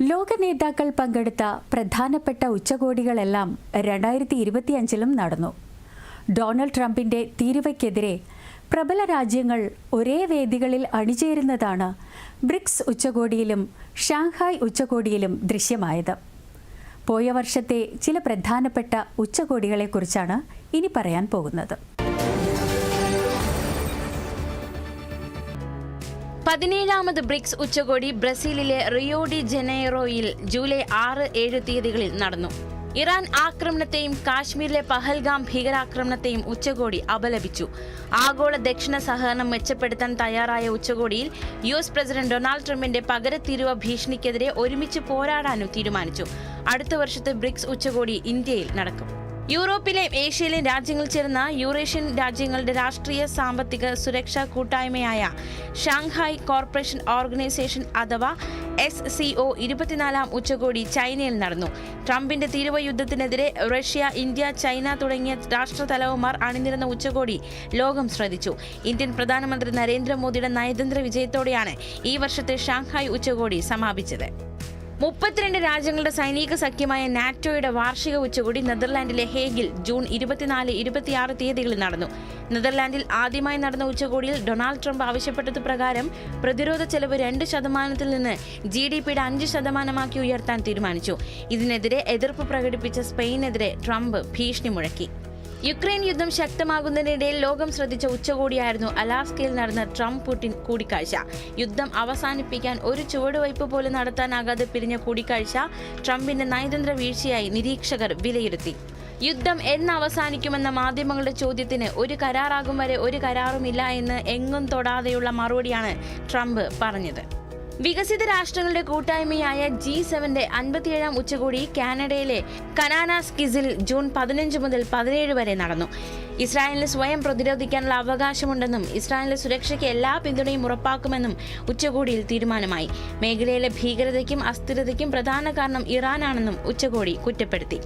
ലോക നേതാക്കൾ പങ്കെടുത്ത പ്രധാനപ്പെട്ട ഉച്ചകോടികളെല്ലാം രണ്ടായിരത്തി ഇരുപത്തിയഞ്ചിലും നടന്നു. ഡൊണാൾഡ് ട്രംപിന്റെ തീരുവയ്ക്കെതിരെ പ്രബല രാജ്യങ്ങൾ ഒരേ വേദികളിൽ അണിചേരുന്നതാണ് ബ്രിക്സ് ഉച്ചകോടിയിലും ഷാങ്ഹായ് ഉച്ചകോടിയിലും ദൃശ്യമായത്. പോയ വർഷത്തെ ചില പ്രധാനപ്പെട്ട ഉച്ചകോടികളെക്കുറിച്ചാണ് ഇനി പറയാൻ പോകുന്നത്. പതിനേഴാമത് ബ്രിക്സ് ഉച്ചകോടി ബ്രസീലിലെ റിയോഡി ജനൈറോയിൽ ജൂലൈ ആറ് ഏഴ് തീയതികളിൽ നടന്നു. ഇറാൻ ആക്രമണത്തെയും കാശ്മീരിലെ പഹൽഗാം ഭീകരാക്രമണത്തെയും ഉച്ചകോടി അപലപിച്ചു. ആഗോള ദക്ഷിണ സഹകരണം മെച്ചപ്പെടുത്താൻ തയ്യാറായ ഉച്ചകോടിയിൽ യു എസ് പ്രസിഡന്റ് ഡൊണാൾഡ് ട്രംപിന്റെ പകരത്തിരുവ ഭീഷണിക്കെതിരെ ഒരുമിച്ച് പോരാടാനും തീരുമാനിച്ചു. അടുത്ത വർഷത്തെ ബ്രിക്സ് ഉച്ചകോടി ഇന്ത്യയിൽ നടക്കും. യൂറോപ്പിലെയും ഏഷ്യയിലെയും രാജ്യങ്ങൾ ചേർന്ന യൂറേഷ്യൻ രാജ്യങ്ങളുടെ രാഷ്ട്രീയ സാമ്പത്തിക സുരക്ഷാ കൂട്ടായ്മയായ Shanghai corporation organisation S C O O ഇരുപത്തിനാലാം ഉച്ചകോടി ചൈനയിൽ നടന്നു. ട്രംപിന്റെ തീരുവ യുദ്ധത്തിനെതിരെ റഷ്യ ഇന്ത്യ ചൈന തുടങ്ങിയ രാഷ്ട്രതലവന്മാർ അണിനിരുന്ന ഉച്ചകോടി ലോകം ശ്രദ്ധിച്ചു. ഇന്ത്യൻ പ്രധാനമന്ത്രി നരേന്ദ്രമോദിയുടെ നയതന്ത്ര വിജയത്തോടെയാണ് ഈ വർഷത്തെ ഷാങ്ഹായ് ഉച്ചകോടി സമാപിച്ചത്. മുപ്പത്തിരണ്ട് രാജ്യങ്ങളുടെ സൈനിക സഖ്യമായ നാറ്റോയുടെ വാർഷിക ഉച്ചകോടി നെതർലാൻഡിലെ ഹേഗിൽ ജൂൺ ഇരുപത്തിനാല് ഇരുപത്തിയാറ് തീയതികളിൽ നടന്നു. നെതർലാൻഡിൽ ആദ്യമായി നടന്ന ഉച്ചകോടിയിൽ ഡൊണാൾഡ് ട്രംപ് ആവശ്യപ്പെട്ടത് പ്രകാരം പ്രതിരോധ ചെലവ് രണ്ട് ശതമാനത്തിൽ നിന്ന് ജി ഡി പിയുടെ അഞ്ച് ശതമാനമാക്കി ഉയർത്താൻ തീരുമാനിച്ചു. ഇതിനെതിരെ എതിർപ്പ് പ്രകടിപ്പിച്ച സ്പെയിനെതിരെ ട്രംപ് ഭീഷണി മുഴക്കി. യുക്രൈൻ യുദ്ധം ശക്തമാകുന്നതിനിടയിൽ ലോകം ശ്രദ്ധിച്ച ഉച്ചകോടിയായിരുന്നു അലാസ്കയിൽ നടന്ന ട്രംപ് പുടിൻ കൂടിക്കാഴ്ച. യുദ്ധം അവസാനിപ്പിക്കാൻ ഒരു ചുവടുവയ്പ് പോലും നടത്താനാകാതെ പിരിഞ്ഞ കൂടിക്കാഴ്ച ട്രംപിന്റെ നയതന്ത്ര വീഴ്ചയായി നിരീക്ഷകർ വിലയിരുത്തി. യുദ്ധം എന്ന് അവസാനിക്കുമെന്ന മാധ്യമങ്ങളുടെ ചോദ്യത്തിന് ഒരു കരാറാകും വരെ ഒരു കരാറുമില്ല എന്ന് എങ്ങും തൊടാതെയുള്ള മറുപടിയാണ് ട്രംപ് പറഞ്ഞത്. വികസിത രാഷ്ട്രങ്ങളുടെ കൂട്ടായ്മയായ ജി സെവന്റെ അൻപത്തിയേഴാം ഉച്ചകോടി കാനഡയിലെ കനാനാസ്കിസിൽ ജൂൺ പതിനഞ്ച് മുതൽ പതിനേഴ് വരെ നടന്നു. ഇസ്രായേലിന് സ്വയം പ്രതിരോധിക്കാനുള്ള അവകാശമുണ്ടെന്നും ഇസ്രായേലിന്റെ സുരക്ഷയ്ക്ക് എല്ലാ പിന്തുണയും ഉറപ്പാക്കുമെന്നും ഉച്ചകോടിയിൽ തീരുമാനമായി. മേഖലയിലെ ഭീകരതയ്ക്കും അസ്ഥിരതയ്ക്കും പ്രധാന കാരണം ഇറാനാണെന്നും ഉച്ചകോടി കുറ്റപ്പെടുത്തി.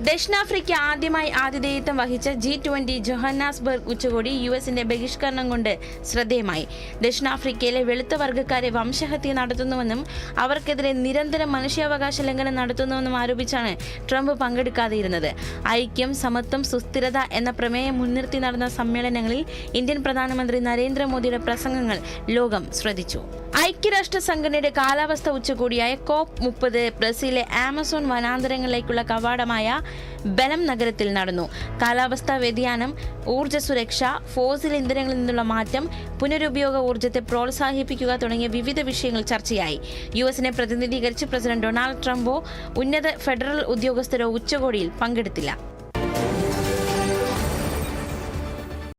ദക്ഷിണാഫ്രിക്ക ആദ്യമായി ആതിഥേയത്വം വഹിച്ച ജി ട്വന്റി ജൊഹന്നാസ്ബർഗ് ഉച്ചകോടി യു എസിന്റെ ബഹിഷ്കരണം കൊണ്ട് ശ്രദ്ധേയമായി. ദക്ഷിണാഫ്രിക്കയിലെ വെളുത്ത വർഗക്കാരെ വംശഹത്യ നടത്തുന്നുവെന്നും അവർക്കെതിരെ നിരന്തരം മനുഷ്യാവകാശ ലംഘനം നടത്തുന്നുവെന്നും ആരോപിച്ചാണ് ട്രംപ് പങ്കെടുക്കാതെയിരുന്നത്. ഐക്യം സമത്വം സുസ്ഥിരത എന്ന പ്രമേയം മുൻനിർത്തി നടന്ന സമ്മേളനങ്ങളിൽ ഇന്ത്യൻ പ്രധാനമന്ത്രി നരേന്ദ്രമോദിയുടെ പ്രസംഗങ്ങൾ ലോകം ശ്രദ്ധിച്ചു. ഐക്യരാഷ്ട്ര സംഘടനയുടെ കാലാവസ്ഥ ഉച്ചകോടിയായ കോപ്പ് മുപ്പത് ബ്രസീലിലെ ആമസോൺ വനാന്തരങ്ങളിലേക്കുള്ള കവാടമായ ബലം നഗരത്തിൽ നടന്നു. കാലാവസ്ഥാ വ്യതിയാനം ഊർജ സുരക്ഷ ഫോസിൽ ഇന്ധനങ്ങളിൽ നിന്നുള്ള മാറ്റം പുനരുപയോഗ ഊർജത്തെ പ്രോത്സാഹിപ്പിക്കുക തുടങ്ങിയ വിവിധ വിഷയങ്ങൾ ചർച്ചയായി. യു എസിനെ പ്രതിനിധീകരിച്ച് പ്രസിഡന്റ് ഡൊണാൾഡ് ട്രംപോ ഉന്നത ഫെഡറൽ ഉദ്യോഗസ്ഥരോ ഉച്ചകോടിയിൽ പങ്കെടുത്തില്ല.